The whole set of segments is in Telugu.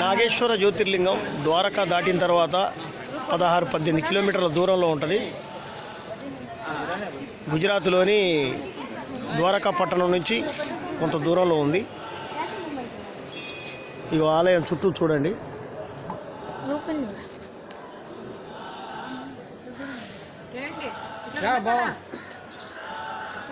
నాగేశ్వర జ్యోతిర్లింగం ద్వారకా దాటిన తర్వాత పదహారు పద్దెనిమిది కిలోమీటర్ల దూరంలో ఉంటుంది. గుజరాత్లోని ద్వారకా పట్టణం నుంచి కొంత దూరంలో ఉంది. ఈ ఆలయం చుట్టూ చూడండి. బాబు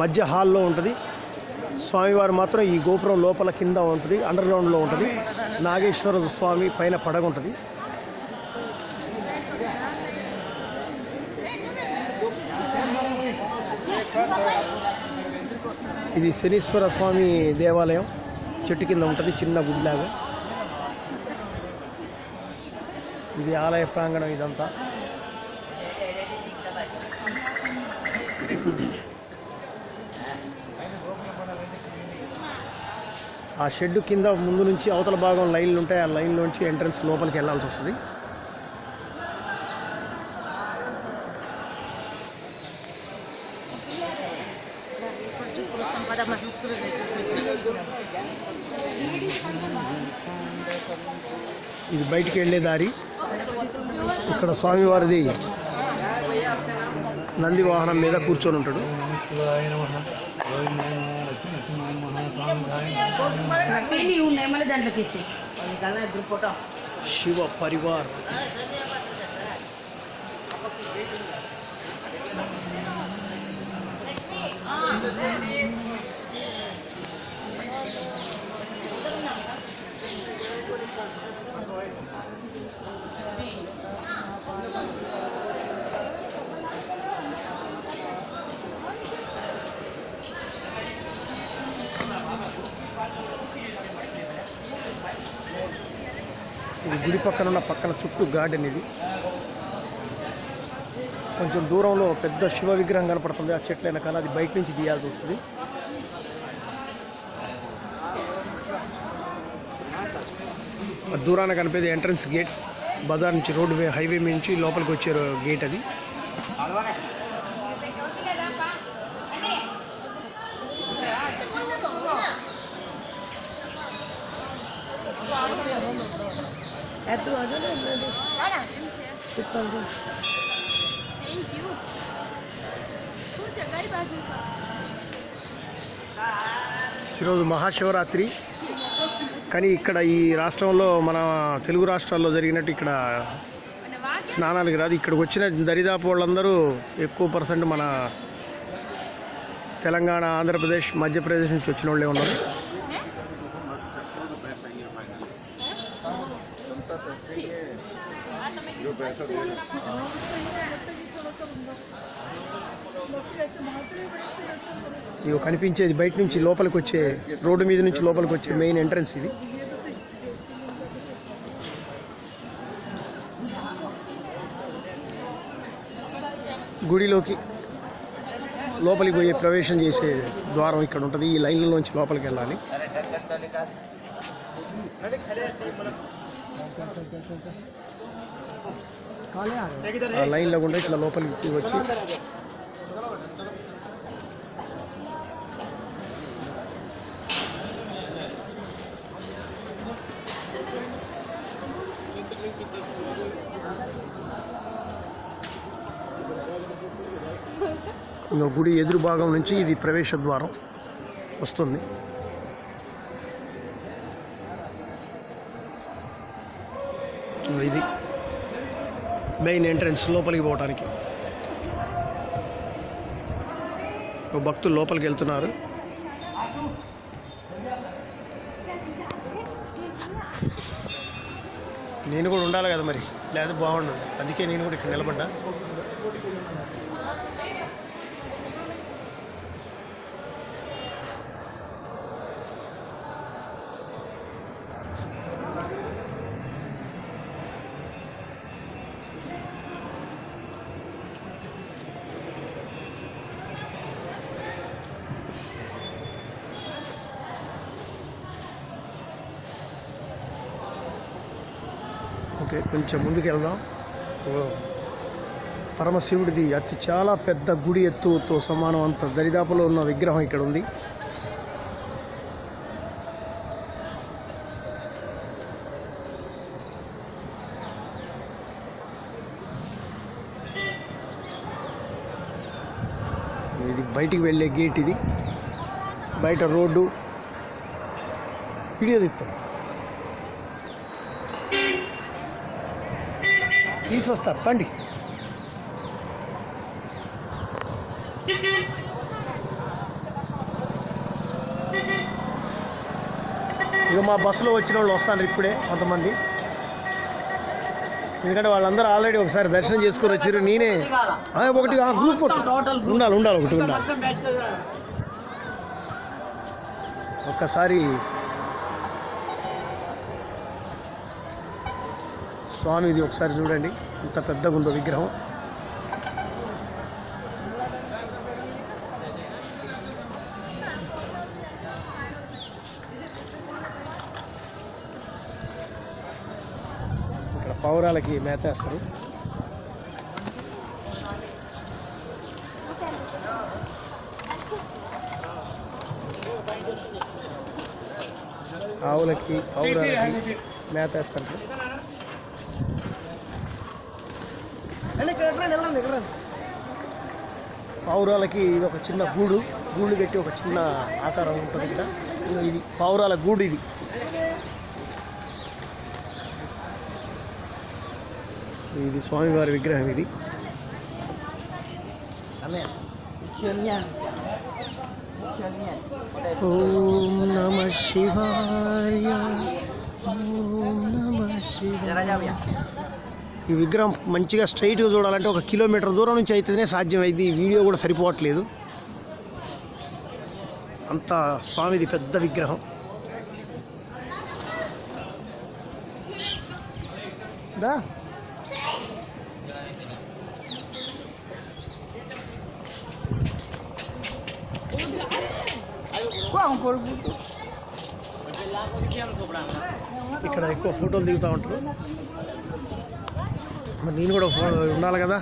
మధ్య హాల్లో ఉంటుంది. స్వామివారు మాత్రం ఈ గోపురం లోపల కింద ఉంటుంది అండర్ గ్రౌండ్లో ఉంటుంది. నాగేశ్వర స్వామి పైన పడగ ఉంటుంది ఇది శనీశ్వర స్వామి దేవాలయం. చెట్టు కింద ఉంటుంది చిన్న గుడిలాగా. ఇది ఆలయ ప్రాంగణం ఇదంతా. ఆ షెడ్ కింద ముందు నుంచి అవతల భాగం లైన్లు ఉంటాయి. ఆ లైన్లోంచి ఎంట్రన్స్ లోపలికి వెళ్ళాల్సి వస్తుంది. ఇది బయటికి వెళ్ళే దారి. ఇక్కడ స్వామివారిది నంది వాహనం మీద కూర్చొని ఉంటాడు. శివాయ నమః గోవిందాయ నమః ఇది గుడి పక్కన ఉన్న పక్కన చుట్టూ గార్డెన్ ఇది. కొంచెం దూరంలో పెద్ద శివ విగ్రహం కనపడుతుంది. ఆ చెట్ల వెనకాల అది బైక్ నుంచి తీయాల్సి వస్తుంది. దూరాన కనిపేది ఎంట్రన్స్ గేట్. బజార్ నుంచి రోడ్డు వే- హైవే నుంచి లోపలికి వచ్చే గేట్ అది. ఈరోజు మహాశివరాత్రి. కానీ ఇక్కడ ఈ రాష్ట్రంలో మన తెలుగు రాష్ట్రాల్లో జరిగినట్టు ఇక్కడ స్నానాలకు రాదు. ఇక్కడికి వచ్చిన దరిదాపు వాళ్ళందరూ ఎక్కువ పర్సెంట్ మన తెలంగాణ ఆంధ్రప్రదేశ్ మధ్యప్రదేశ్ నుంచి వచ్చిన వాళ్ళే ఉన్నారు. ఇవి కనిపించేది బయట నుంచి లోపలికి వచ్చే రోడ్డు మీద నుంచి లోపలికి వచ్చే మెయిన్ ఎంట్రన్స్ ఇది గుడిలోకి లోపలికి పోయే ప్రవేశం చేసే ద్వారం ఇక్కడ ఉంటుంది ఈ లైన్లోంచి లోపలికి వెళ్ళాలి ఆ లైన్లో గుండా ఇట్లా లోపలికి వచ్చి గుడి ఎదురు భాగం నుంచి ఇది ప్రవేశ ద్వారం వస్తుంది. ఇది మెయిన్ ఎంట్రన్స్ లోపలికి పోవడానికి ఒక భక్తులు లోపలికి వెళ్తున్నారు. నేను కూడా ఉండాలి కదా మరి. లేదా బాగుండదు. అందుకే నేను కూడా ఇక్కడ నిలబడ్డా. ఓకే కొంచెం ముందుకు వెళ్దాం పరమశివుడిది అతి చాలా పెద్ద గుడి ఎత్తుతో సమానం అంత దరిదాపులో ఉన్న విగ్రహం ఇక్కడ ఉంది ఇది బయటికి వెళ్ళే గేట్ ఇది. బయట రోడ్డు. వీడియో తీస్తాను తీసుకొస్తారు. పండి. ఇక మా బస్సులో వచ్చిన వాళ్ళు వస్తారు ఇప్పుడే కొంతమంది. ఎందుకంటే వాళ్ళందరూ ఆల్రెడీ ఒకసారి దర్శనం చేసుకొని వచ్చారు నేనే ఒకటి గ్రూప్ ఉండాలి ఉండాలి ఒకటి ఉండాలి. ఒక్కసారి స్వామిది ఒకసారి చూడండి. ఎంత పెద్దగా ఉందో విగ్రహం. ఇక్కడ పౌరాలకి మేత వేస్తారు ఆవులకి పౌరాలకి మేత వేస్తారు పావురాలకి ఇది ఒక చిన్న గూడు గూడు కట్టి ఒక చిన్న ఆకారం ఉంటుంది ఇక్కడ ఇది పావురాల గూడు ఇది. ఇది స్వామివారి విగ్రహం ఇది. ఓం నమ శివాయ ఓం నమ శివాయ. ఈ విగ్రహం మంచిగా స్ట్రైట్గా చూడాలంటే ఒక కిలోమీటర్ దూరం నుంచి అయితేనే సాధ్యమైంది. ఈ వీడియో కూడా సరిపోవట్లేదు. అంత స్వామిది పెద్ద విగ్రహం. దా. ఇక్కడ ఎక్కువ ఫోటోలు దిగుతూ ఉంటారు. మరి నేను కూడా ఫో- ఉండాలి కదా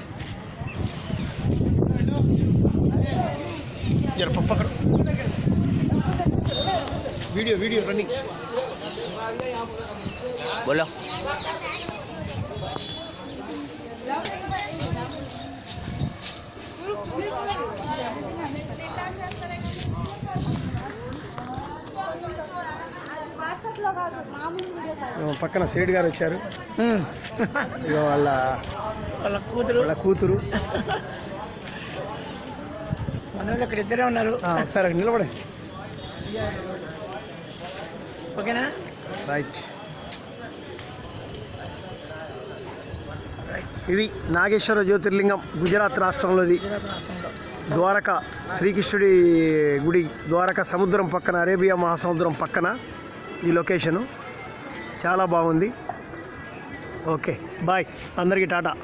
జర పప్పు అక్కడ వీడియో వీడియో రన్నింగ్ बोलो పక్కన సేడ్ గారు వచ్చారు. ఇక వాళ్ళ వాళ్ళ కూతురు. వాళ్ళ కూతురు. ఇక్కడ ఇద్దరే ఉన్నారు. ఆ, ఒకసారి అక్కడ నిలబడే ఓకేనా? రైట్. ఇది నాగేశ్వర జ్యోతిర్లింగం గుజరాత్ రాష్ట్రంలోది. ద్వారక శ్రీకృష్ణుడి గుడి ద్వారక సముద్రం పక్కన అరేబియా మహాసముద్రం పక్కన. ఈ లొకేషను. చాలా బాగుంది. Okay bye. అందరికీ టాటా.